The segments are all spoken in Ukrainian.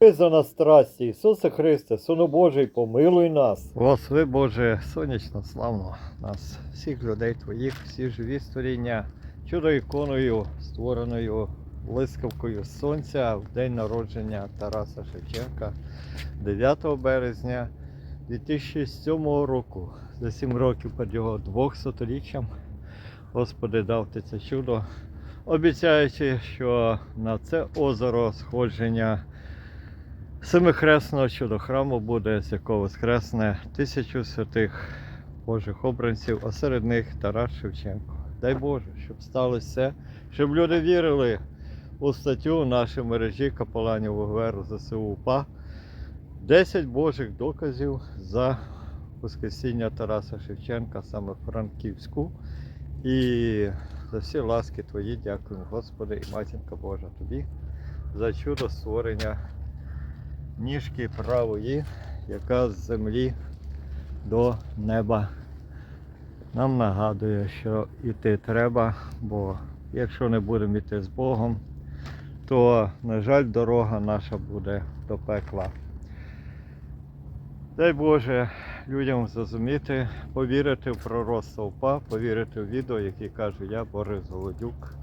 За нас страсті, Ісусе Христе, Сину Божий, помилуй нас. Господи Боже, сонячно, славно нас, всіх людей Твоїх, всі живі створіння, чудо іконою, створеною блискавкою сонця в день народження Тараса Шевченка 9 березня 2007 року. За 7 років перед його 200-річчям Господи дав ти це чудо, обіцяючи, що на це озеро сходження Семихресного чудо храму буде, з якого воскресне тисячу святих Божих обранців, а серед них Тарас Шевченко. Дай Боже, щоб сталося все, щоб люди вірили у статтю в нашій мережі капеланів УГВР ЗСУ УПА. 10 Божих доказів за Воскресіння Тараса Шевченка саме в Франківську. І за всі ласки Твої дякуємо, Господи і Матінка Божа Тобі за чудо створення ніжки правої, яка з землі до неба нам нагадує, що йти треба, бо якщо не будемо йти з Богом, то, на жаль, дорога наша буде до пекла. Дай Боже людям зрозуміти, повірити в пророцтво УПА, повірити в відео, яке кажу я, Борис Голодюк,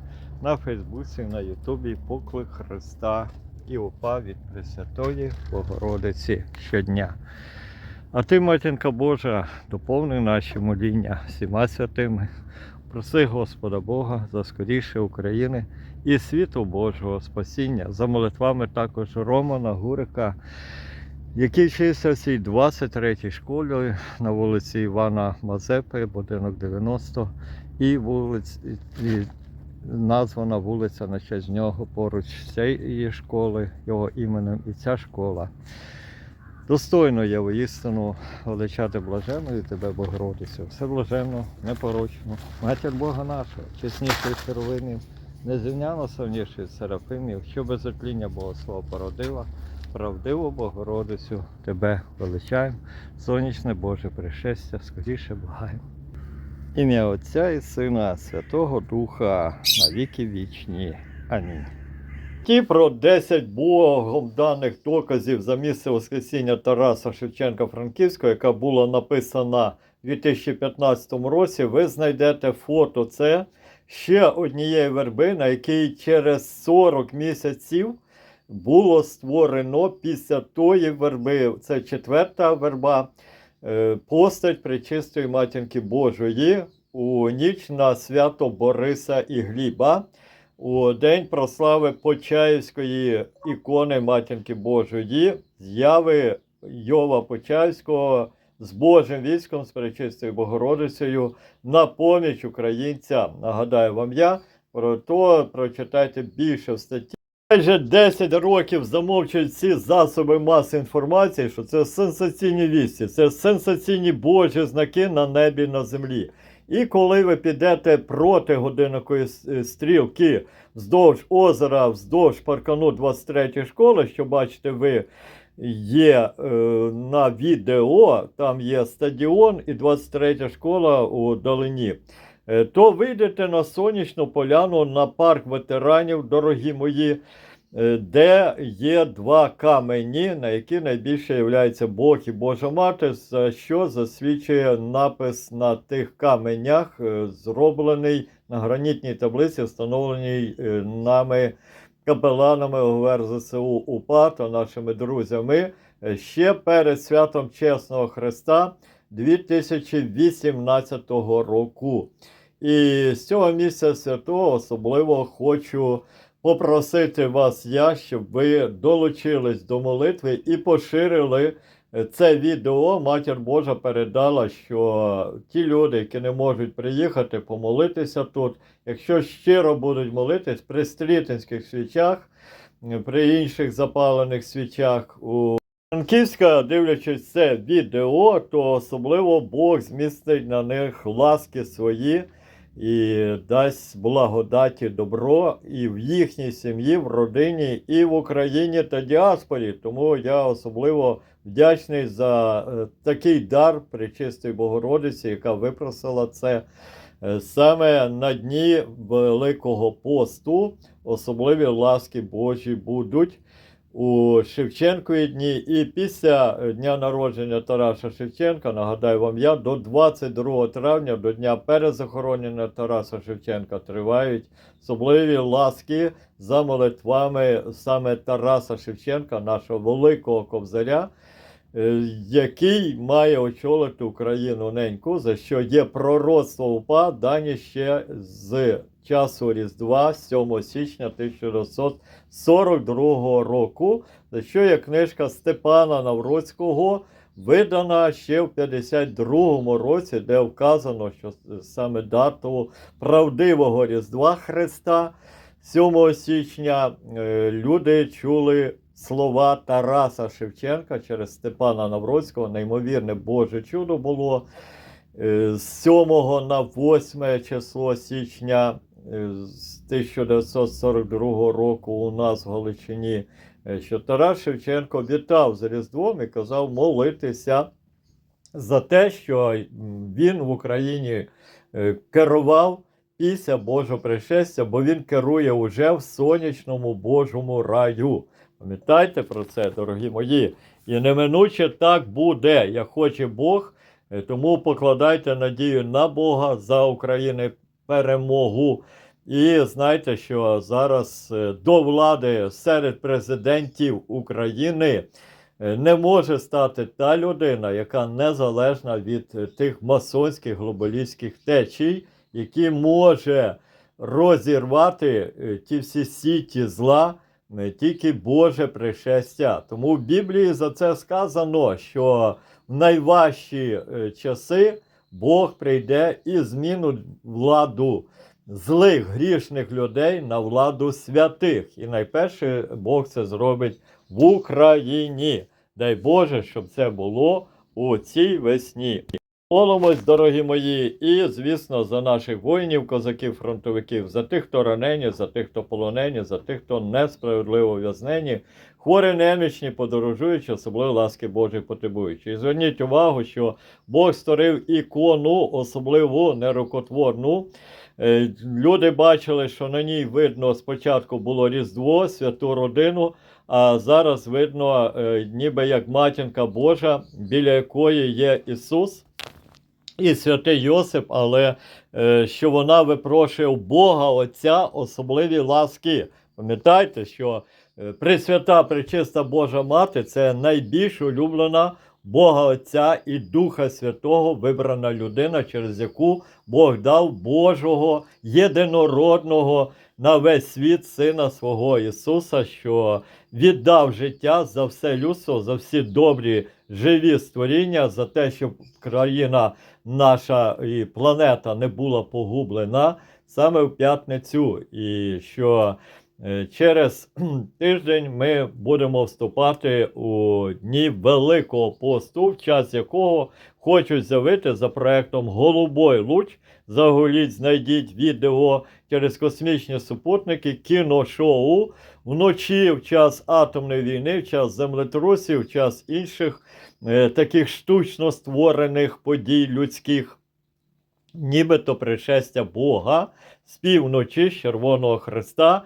на Фейсбуці, на Ютубі Поклик Христа і УПА від Пресвятої Богородиці щодня. А ти, матінка Божа, доповни наші моління всіма святими. Проси Господа Бога за скоріше України і світу Божого спасіння, за молитвами також Романа Гурика, який вчився в цій 23-й школі на вулиці Івана Мазепи, будинок 90, і вулиць, і названа вулиця на честь нього поруч цієї школи, його іменем, і ця школа. Достойно є воістину величати блаженою тебе, Богородицю, все блаженно, непорочно. Матір Бога нашого, чеснішої сировинів, незрівняно славнішої серафимів, що без закління Богослова породила, правдиву Богородицю тебе величаємо, сонячне Боже пришестя, скоріше благаємо. Ім'я Отця і Сина, Святого Духа, на віки вічні. Амінь. Ті про 10 Богом даних доказів за місце Воскресіння Тараса Шевченка Франківського, яка була написана в 2015 році, ви знайдете фото. Це ще однієї верби, на якій через 40 місяців було створено після тої верби. Це четверта верба. Е, Постать Пречистої Матінки Божої у ніч на свято Бориса і Гліба у день прослави Почаївської ікони Матінки Божої, зяви Йова Почаївського з Божим військом, з Пречистою Богородицею на поміч українцям. Нагадаю вам я, про то прочитайте більше в статті. Майже 10 років замовчують всі засоби маси інформації, що це сенсаційні вісті, це сенсаційні Божі знаки на небі на землі. І коли ви підете проти годинникової стрілки вздовж озера, вздовж паркану 23 школи, що бачите ви є е, на відео, там є стадіон і 23 школа у долині, е, то вийдете на сонячну поляну на парк ветеранів, дорогі мої, е, де є два камені, на які найбільше являється Бог і Божа Мати, за що засвідчує напис на тих каменях, е, зроблений на гранітній таблиці, встановленій е, нами капеланами ОВР ЗСУ УПА та нашими друзями е, ще перед святом Чесного Христа 2018 року. І з цього місця святого особливо хочу попросити вас я, щоб ви долучились до молитви і поширили е, це відео. Матір Божа передала, що ті люди, які не можуть приїхати помолитися тут, якщо щиро будуть молитись при стрітинських свічах, е, при інших запалених свічах у Франківська, дивлячись це відео, то особливо Бог змістить на них ласки свої і дасть благодаті добро і в їхній сім'ї, в родині, і в Україні та діаспорі. Тому я особливо вдячний за е, такий дар Пречистої Богородиці, яка випросила це е, саме на дні Великого посту. Особливі ласки Божі будуть у Шевченкові дні. І після е, дня народження Тараса Шевченка, нагадаю вам я, до 22 травня, до дня перезахоронення Тараса Шевченка, тривають особливі ласки за молитвами саме Тараса Шевченка, нашого великого ковзаря. е, Який має очолити Україну неньку, за що є пророцтво УПА, дані ще з часу Різдва 7 січня 1942 року, за що є книжка Степана Навроцького, видана ще в 52-му році, де вказано, що саме дату правдивого Різдва Христа 7 січня е, люди чули слова Тараса Шевченка через Степана Навроцького. Неймовірне Боже чудо було. Е, З 7 на 8 число січня з 1942 року у нас в Галичині, е, що Тарас Шевченко вітав з Різдвом і казав молитися за те, що він в Україні е, керував після Божого пришестя, бо він керує уже в сонячному Божому раю. Пам'ятайте про це, дорогі мої. І неминуче так буде, як хоче Бог. Е, Тому покладайте надію на Бога за України перемогу. І знайте, що зараз е, до влади серед президентів України е, не може стати та людина, яка незалежна від е, тих масонських глобалістських течій, які може розірвати ті всі сіті зла, не тільки Боже пришестя. Тому в Біблії за це сказано, що в найважчі часи Бог прийде і змінить владу злих грішних людей на владу святих. І найперше Бог це зробить в Україні. Дай Боже, щоб це було у цій весні. Молимось, дорогі мої, і, звісно, за наших воїнів, козаків, фронтовиків, за тих, хто ранені, за тих, хто полонені, за тих, хто несправедливо в'язнені, хворі немічні, подорожуючи, особливо ласки Божої потребуючи. І зверніть увагу, що Бог створив ікону, особливу нерукотворну. Е, Люди бачили, що на ній видно спочатку було Різдво, святу родину, а зараз видно, е, ніби як матінка Божа, біля якої є Ісус і святий Йосип, але е, що вона випрошує у Бога Отця особливі ласки. Пам'ятайте, що Пресвята, Пречиста Божа Мати це найбільш улюблена Бога Отця і Духа Святого вибрана людина, через яку Бог дав Божого єдинородного на весь світ Сина свого Ісуса, що віддав життя за все людство, за всі добрі живі створіння, за те, щоб країна наша і планета не була погублена саме в п'ятницю, і що е, через тиждень ми будемо вступати у дні Великого посту, в час якого хочуть з'явити за проектом Голубой луч. Загуліть, знайдіть відео через космічні супутники, кіношоу вночі в час атомної війни, в час землетрусів, в час інших е, таких штучно створених подій людських, нібито пришестя Бога, спів вночі з Червоного Христа.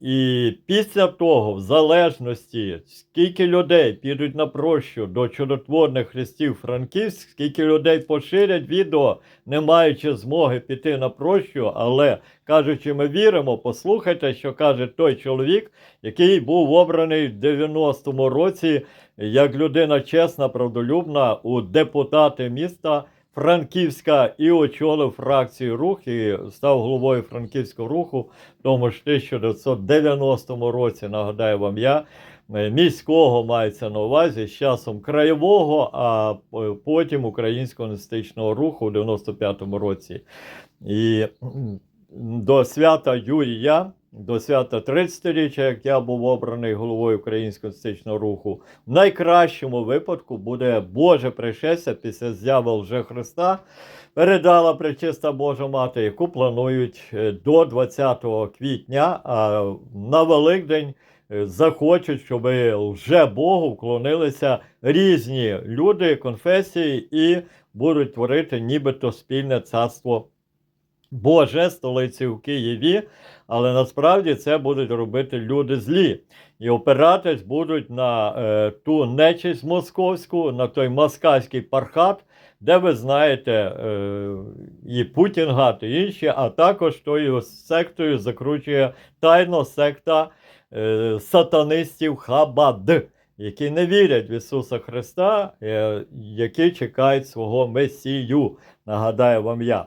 І після того, в залежності, скільки людей підуть на прощу до чудотворних хрестів Франківськ, скільки людей поширять відео, не маючи змоги піти на прощу, але кажучи, ми віримо, послухайте, що каже той чоловік, який був обраний в 90-му році як людина чесна, правдолюбна у депутати міста Франківська і очолив фракцію рух і став головою франківського руху в тому ж 1990 році. Нагадаю вам я. е, Міського мається на увазі з часом краєвого, а потім українського націоналістичного руху у 95-му році. І до свята Юрія, до свята 30-річчя, як я був обраний головою українського націоналістичного руху, в найкращому випадку буде Боже пришестя після зяви вже Христа. Передала пречиста Божа Мати, яку планують е, до 20 квітня, а на Великдень е, захочуть, щоб вже Богу вклонилися різні люди, конфесії і будуть творити нібито спільне царство Боже, столиці в Києві, але насправді це будуть робити люди злі. І опиратись будуть на е, ту нечисть московську, на той москальський пархат, де ви знаєте е, і Путін гад, і інші, а також тою сектою закручує тайно секта е, сатанистів Хабад, які не вірять в Ісуса Христа, е, які чекають свого Месію. Нагадаю вам я.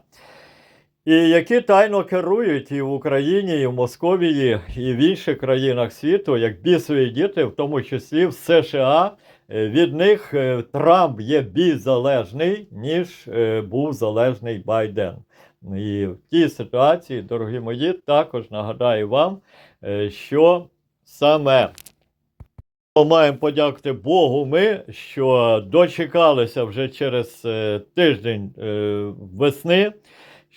І які тайно керують і в Україні, і в Московії, і в інших країнах світу, як бісові діти, в тому числі в США. Е, Від них е, Трамп є більш залежний, ніж е, був залежний Байден. І в тій ситуації, дорогі мої, також нагадаю вам, що саме маємо подякувати Богу ми, що дочекалися вже через тиждень весни,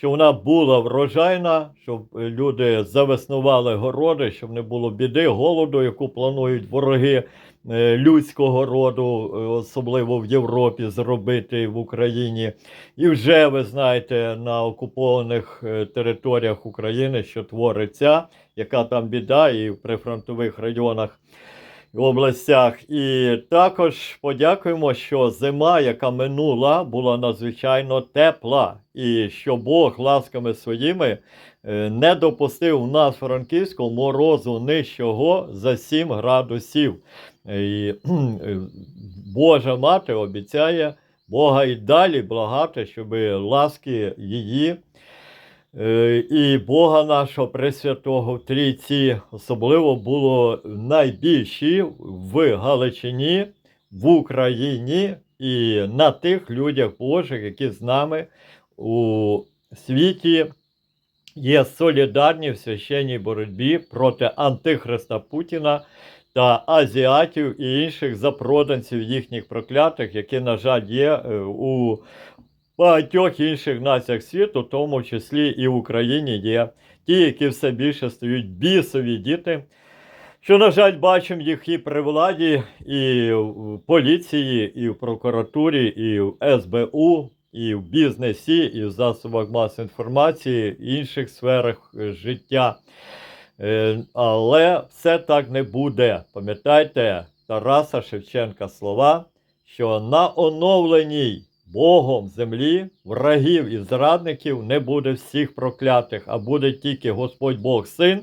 що вона була врожайна, щоб люди завеснували городи, щоб не було біди, голоду, яку планують вороги е, людського роду, е, особливо в Європі, зробити в Україні. І вже ви знаєте на окупованих е, територіях України, що твориться, яка там біда, і в прифронтових районах областях. І також подякуємо, що зима, яка минула, була надзвичайно тепла, і що Бог ласками своїми е, не допустив у нас Франківську морозу нижчого за 7 градусів. І е, Божа мати обіцяє Бога і далі благати, щоб ласки її. Е, І Бога нашого Пресвятого в Трійці особливо було найбільші в Галичині, в Україні і на тих людях Божих, які з нами у світі є солідарні в священній боротьбі проти антихриста Путіна та азіатів і інших запроданців їхніх проклятих, які, на жаль, є е, у багатьох інших націях світу, в тому числі і в Україні є ті, які все більше стають бісові діти. Що, на жаль, бачимо їх і при владі, і в поліції, і в прокуратурі, і в СБУ, і в бізнесі, і в засобах масової інформації, і інших сферах е, життя. Е, Але все так не буде. Пам'ятайте Тараса Шевченка слова, що на оновленій Богом землі врагів і зрадників не буде всіх проклятих, а буде тільки Господь Бог Син,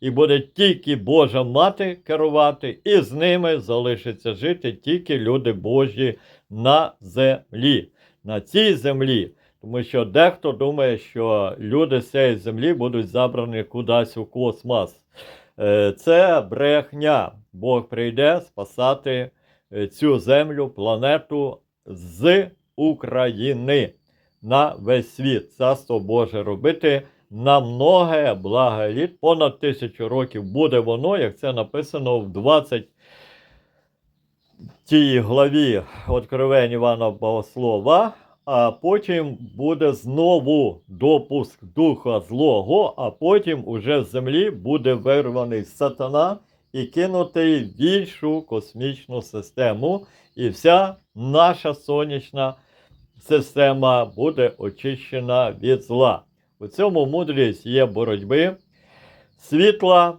і буде тільки Божа мати керувати, і з ними залишиться жити тільки люди Божі на землі, на цій землі. Тому що дехто думає, що люди з цієї землі будуть забрані кудись у космос. Е, Це брехня. Бог прийде спасати е, цю землю, планету з України на весь світ. Царство Боже робити на многе благо літ. Понад тисячу років буде воно, як це написано в 20 тій главі Откровень Івана Богослова. А потім буде знову допуск духа злого, а потім уже з землі буде вирваний сатана і кинутий в іншу космічну систему. І вся наша сонячна система буде очищена від зла. У цьому мудрість є боротьби світла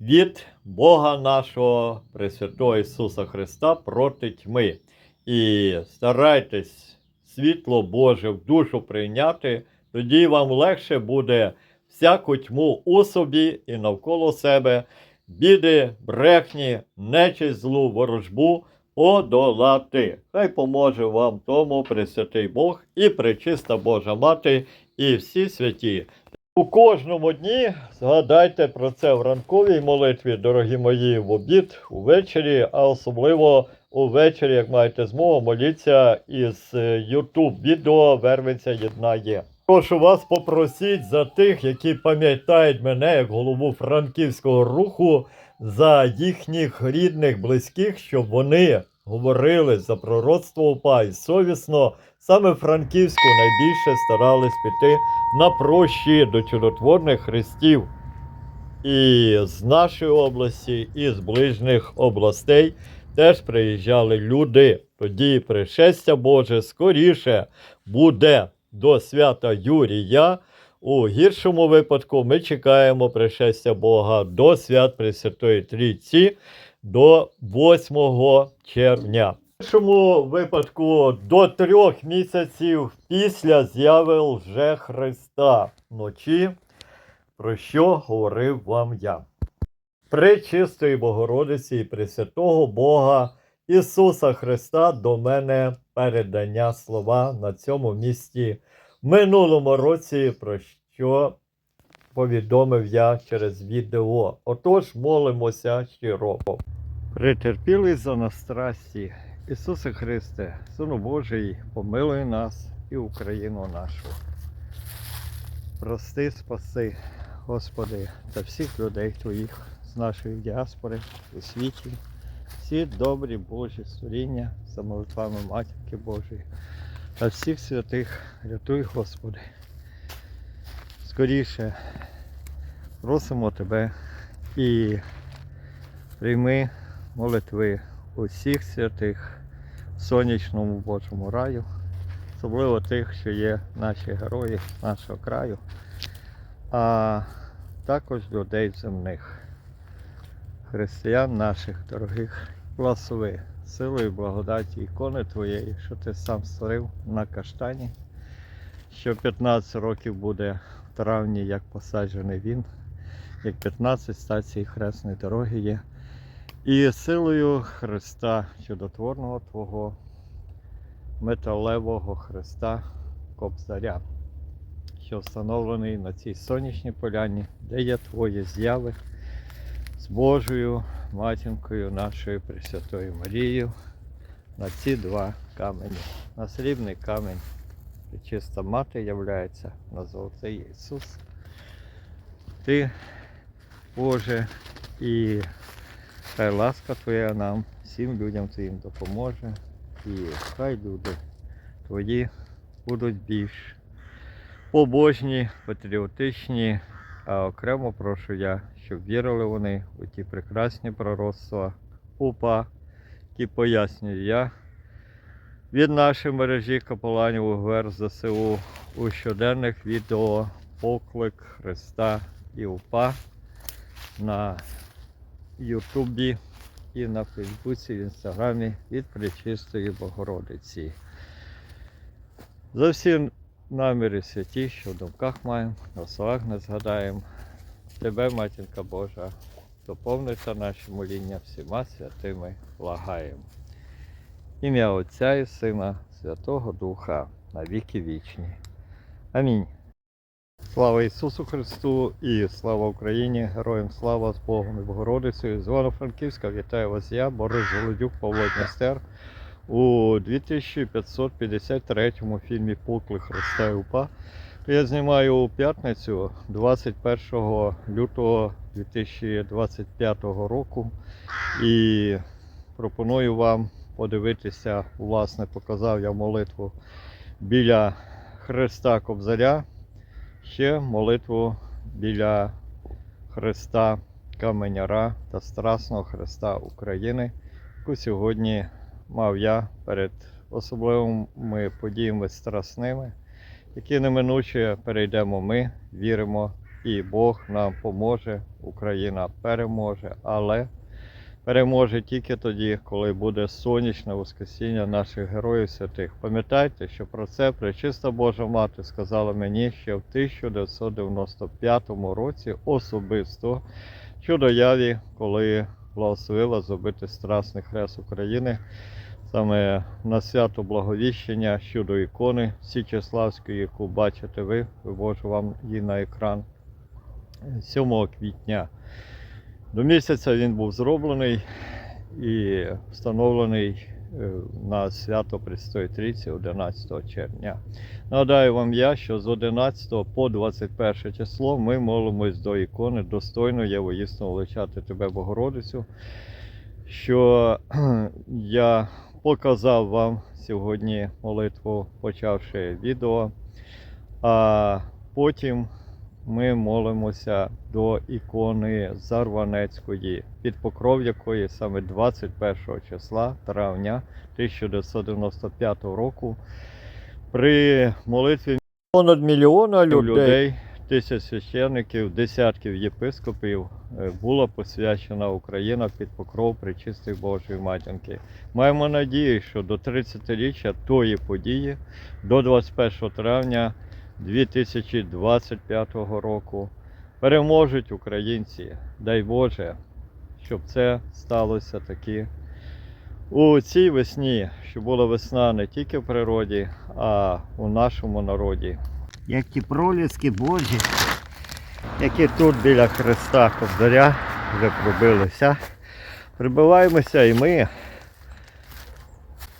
від Бога нашого Пресвятого Ісуса Христа проти тьми. І старайтесь світло Боже в душу прийняти, тоді вам легше буде всяку тьму у собі і навколо себе, біди, брехні, нечисть злу, ворожбу подолати. Хай поможе вам тому Пресвятий Бог і пречиста Божа Мати, і всі святі. У кожному дні згадайте про це в ранковій молитві, дорогі мої, в обід, увечері, а особливо увечері, як маєте змогу, моліться із е, YouTube відео Вервиця єднає. Прошу вас попросіть за тих, які пам'ятають мене як голову франківського руху, за їхніх рідних, близьких, щоб вони говорили за пророцтво УПА і совісно саме Франківську найбільше старались піти на прощі до чудотворних хрестів. І з нашої області, і з ближніх областей теж приїжджали люди. Тоді пришестя Боже скоріше буде. до свята Юрія. У гіршому випадку ми чекаємо пришестя Бога до свят Пресвятої Трійці до 8 червня. В першому випадку до трьох місяців після з'яви лже Христа вночі, про що говорив вам я. Пречистої Богородиці і Пресвятого Бога Ісуса Христа до мене передання слова на цьому місці минулому році, про що повідомив я через відео. Отож, молимося щиро. Претерпілий за нас страсті, Ісусе Христе, Сину Божий, помилуй нас і Україну нашу. Прости, спаси, Господи, та всіх людей Твоїх з нашої діаспори у світі, всі добрі Божі створіння за молитвами Матінки Божої та всіх святих рятуй, Господи. Скоріше просимо Тебе і прийми молитви усіх святих в сонячному Божому раю, особливо тих, що є наші герої нашого краю, а також людей земних, християн наших дорогих, благослови силою благодаті ікони Твоєї, що ти сам створив на каштані, що 15 років буде в травні, як посаджений він, як 15 стацій Хресної дороги є. І силою Христа чудотворного Твого металевого Христа Кобзаря, що встановлений на цій сонячній поляні, де є Твої зяви з Божою матінкою нашою Пресвятою Марією на ці два камені. На срібний камінь чиста мати являється, на золотий Ісус. Ти, Боже, і Хай ласка Твоя нам, всім людям Твоїм допоможе. І хай люди Твої будуть більш побожні, патріотичні, а окремо прошу я, щоб вірили вони у ті прекрасні пророцтва УПА, які пояснюю я від нашої мережі капеланів УГВР ЗСУ у щоденних відео поклик Христа і УПА на Ютубі і на Фейсбуці, в Інстаграмі від Пречистої Богородиці. За всі наміри святі, що в думках маємо, на словах не згадаємо. Тебе, Матінка Божа, доповниться наші моління всіма святими благаємо. Ім'я Отця і Сина, Святого Духа, на віки вічні. Амінь. Слава Ісусу Христу і слава Україні! Героям слава з Богом і Богородицею. З Івано-Франківська вітаю вас я, Борис Голодюк, Павло Дністер у 2553 фільмі Покли Христа і УПА. Я знімаю у п'ятницю 21 лютого 2025 року. І пропоную вам подивитися, власне, показав я молитву біля Христа Кобзаря ще молитву біля Христа Каменяра та Страсного Христа України, яку сьогодні мав я перед особливими подіями страсними, які неминуче перейдемо ми, віримо, і Бог нам поможе, Україна переможе, але переможе тільки тоді, коли буде сонячне воскресіння наших героїв святих. Пам'ятайте, що про це Пречиста Божа Мати сказала мені ще в 1995 році особисто щодо яві, коли благословила зробити Страсний Хрест України. Саме на свято Благовіщення щодо ікони Січеславської, яку бачите ви, вивожу вам її на екран 7 квітня. До місяця він був зроблений і встановлений е, на свято Престої Трійці 11 червня. Нагадаю вам я, що з 11 по 21 число ми молимось до ікони достойно є воїсно величати тебе, Богородицю, що я показав вам сьогодні молитву, почавши відео, а потім ми молимося до ікони Зарванецької, під покров якої саме 21 числа травня 1995 року при молитві Понад мільйона людей. Тисяч священників, десятків єпископів е, була посвячена Україна під покров Пречистої Божої Матінки. Маємо надію, що до 30-річчя тої події, до 21 травня 2025 року, переможуть українці. Дай Боже, щоб це сталося таки у цій весні, що була весна не тільки в природі, а у нашому народі. Як ті проліски Божі, які тут біля Христа Кобзаря вже пробилися. Прибиваємося і ми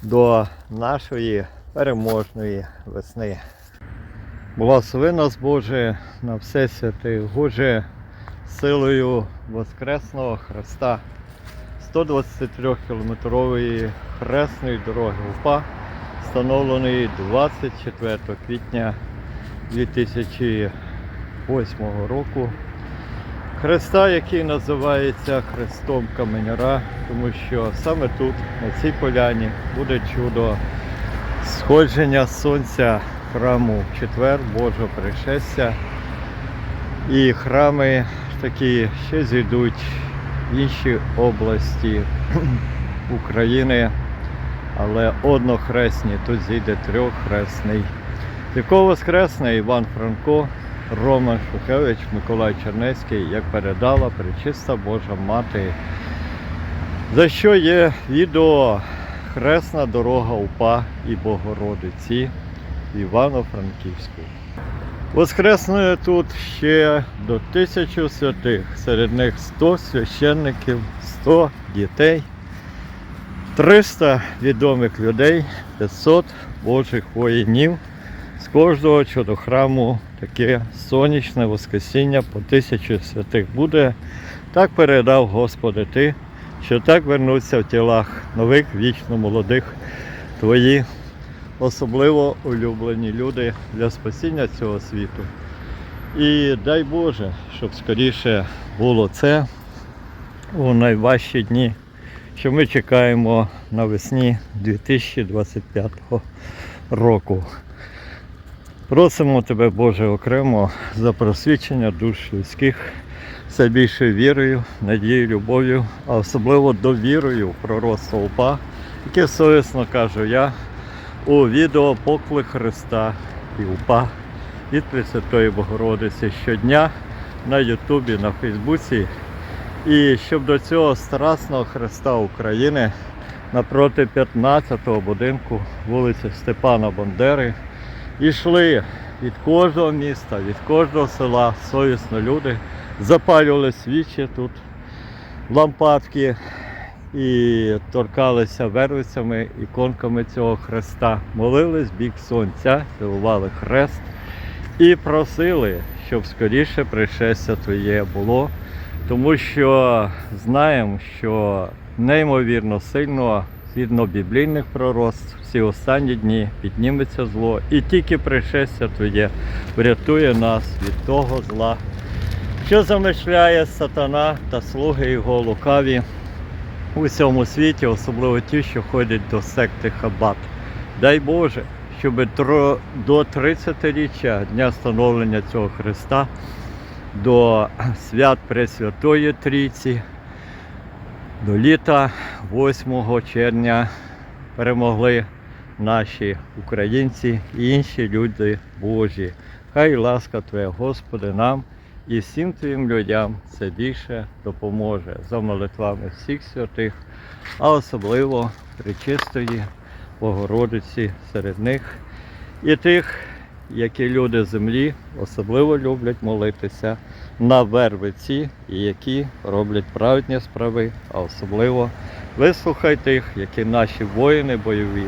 до нашої переможної весни. Благослови нас, Боже, на все святе, Боже, силою Воскресного Христа, 123-кілометрової хресної дороги УПА, встановленої 24 квітня 2008 року. Хреста, який називається Хрестом Каменяра, тому що саме тут, на цій поляні, буде чудо сходження сонця храму в четвер Божого пришестя. І храми такі ще зійдуть в інші області України, але однохресні, тут зійде трьоххресний. Якого воскресне Іван Франко, Роман Шухевич, Миколай Чернецький, як передала Пречиста Божа Мати. За що є відео Хресна дорога УПА і Богородиці Івано-Франківську. Воскреснує тут ще до тисячі святих, серед них 100 священників, 100 дітей, 300 відомих людей, 500 Божих воїнів. З кожного щодо храму таке сонячне воскресіння по тисячі святих буде. Так передав Господи ти, що так вернуться в тілах нових вічно молодих твої особливо улюблені люди для спасіння цього світу. І дай Боже, щоб скоріше було це у найважчі дні, що ми чекаємо навесні 2025 року. Просимо тебе, Боже, окремо за просвічення душ людських все більшою вірою, надією, любов'ю, а особливо довірою в УПА, яке совісно кажу я у відео Поклик Христа і УПА від Пресвятої Богородиці щодня на Ютубі, на Фейсбуці. І щоб до цього страсного Христа України напроти 15-го будинку вулиці Степана Бандери йшли від кожного міста, від кожного села совісно люди, запалювали свічі тут, лампадки і торкалися вервицями, іконками цього хреста, молились бік сонця, цілували хрест і просили, щоб скоріше пришестя Твоє було, тому що знаємо, що неймовірно сильно, згідно біблійних пророцтв, всі останні дні підніметься зло, і тільки пришестя Твоє врятує нас від того зла, що замишляє сатана та слуги його лукаві у цьому світі, особливо ті, що ходять до секти Хабат. Дай Боже, щоб до 30-річчя дня встановлення цього Христа, до свят Пресвятої Трійці, до літа 8 червня перемогли наші українці і інші люди Божі. Хай ласка Твоя, Господи, нам і всім Твоїм людям це більше допоможе за молитвами всіх святих, а особливо Пречистої Богородиці серед них і тих, які люди землі особливо люблять молитися на вервиці, і які роблять праведні справи, а особливо вислухай тих, які наші воїни бойові,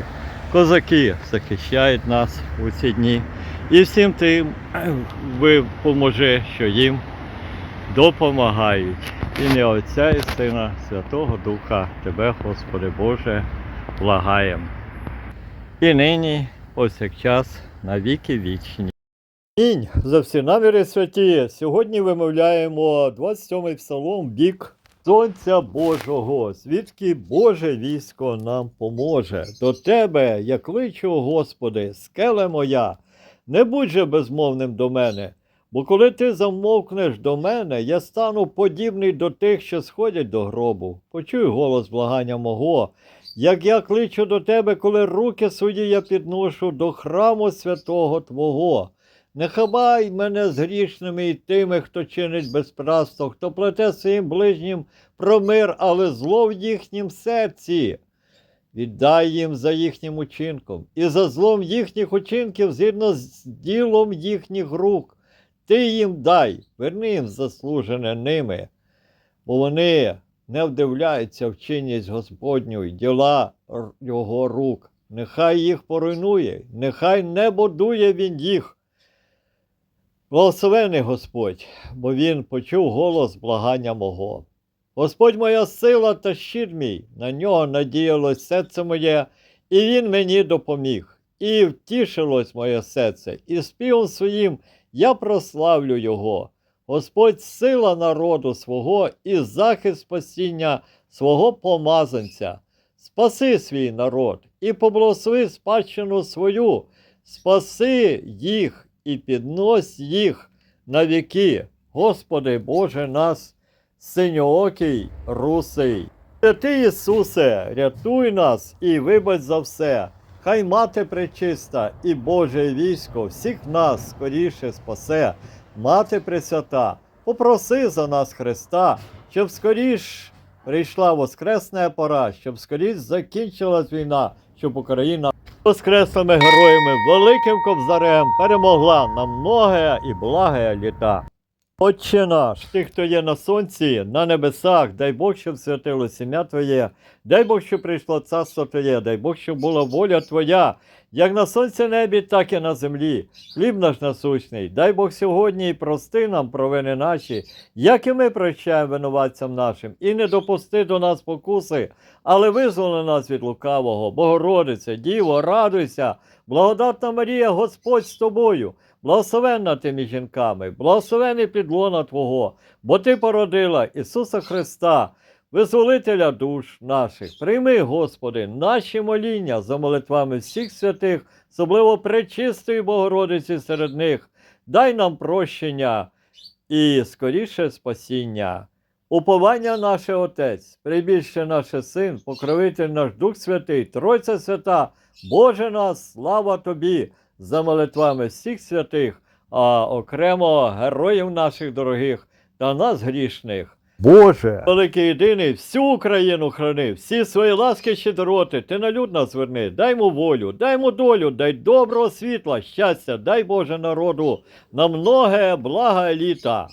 козаки захищають нас у ці дні. І всім тим ви поможи, що їм допомагають. Ім'я Отця і Сина, Святого Духа, Тебе, Господи Боже, благаєм. І нині, повсякчас, на віки вічні. Інь за всі наміри святі. Сьогодні вимовляємо 27-й псалом бік Сонця Божого, звідки Боже військо нам поможе. До Тебе, я кличу, Господи, скеле моя, Не будь же безмовним до мене, бо коли ти замовкнеш до мене, я стану подібний до тих, що сходять до гробу. Почуй голос благання мого, як я кличу до тебе, коли руки свої я підношу до храму святого Твого. Не хабай мене з грішними і тими, хто чинить безпраство, хто плете своїм ближнім про мир, але зло в їхнім серці. Віддай їм за їхнім учинком і за злом їхніх учинків згідно з ділом їхніх рук. Ти їм дай, верни їм заслужене ними, бо вони не вдивляються в чинність Господню і діла його рук. Нехай їх поруйнує, нехай не будує він їх. Благословений Господь, бо Він почув голос благання мого. Господь моя сила та щит мій, на нього надіялось серце моє, і Він мені допоміг. І втішилось моє серце, і співом своїм я прославлю Його. Господь сила народу свого і захист спасіння свого помазанця. Спаси свій народ і поблагослови спадщину свою, спаси їх і піднось їх на віки. Господи Боже нас, синьоокий, русий. Святий Ісусе, рятуй нас і вибач за все. Хай мати пречиста і Боже військо всіх нас скоріше спасе. Мати Пресвята, попроси за нас Христа, щоб скоріш прийшла воскресна пора, щоб скоріш закінчилась війна, щоб Україна воскреслими героями, великим кобзарем перемогла на многе і благе літа. Отче наш, ти, хто є на сонці, на небесах, дай Бог, щоб святило сім'я Твоє, дай Бог, щоб прийшло царство Твоє, дай Бог, щоб була воля Твоя, як на сонці небі, так і на землі. Хліб наш насущний, дай Бог сьогодні і прости нам провини наші, як і ми прощаємо винуватцям нашим, і не допусти до нас покуси, але визволи нас від лукавого, Богородице, Діво, радуйся, благодатна Марія, Господь з тобою. Благословенна ти між жінками, благословений підлона Твого, бо Ти породила Ісуса Христа, визволителя душ наших. Прийми, Господи, наші моління за молитвами всіх святих, особливо пречистої Богородиці серед них. Дай нам прощення і скоріше спасіння. Уповання наше Отець, прибільше наше Син, покровитель наш Дух Святий, Тройця Свята, Боже нас, слава Тобі! за молитвами всіх святих, а окремо героїв наших дорогих та нас грішних. Боже, великий єдиний, всю Україну храни, всі свої ласки щедроти, ти на люд нас верни, дай йому волю, дай йому долю, дай доброго світла, щастя, дай Боже народу, на многе блага літа.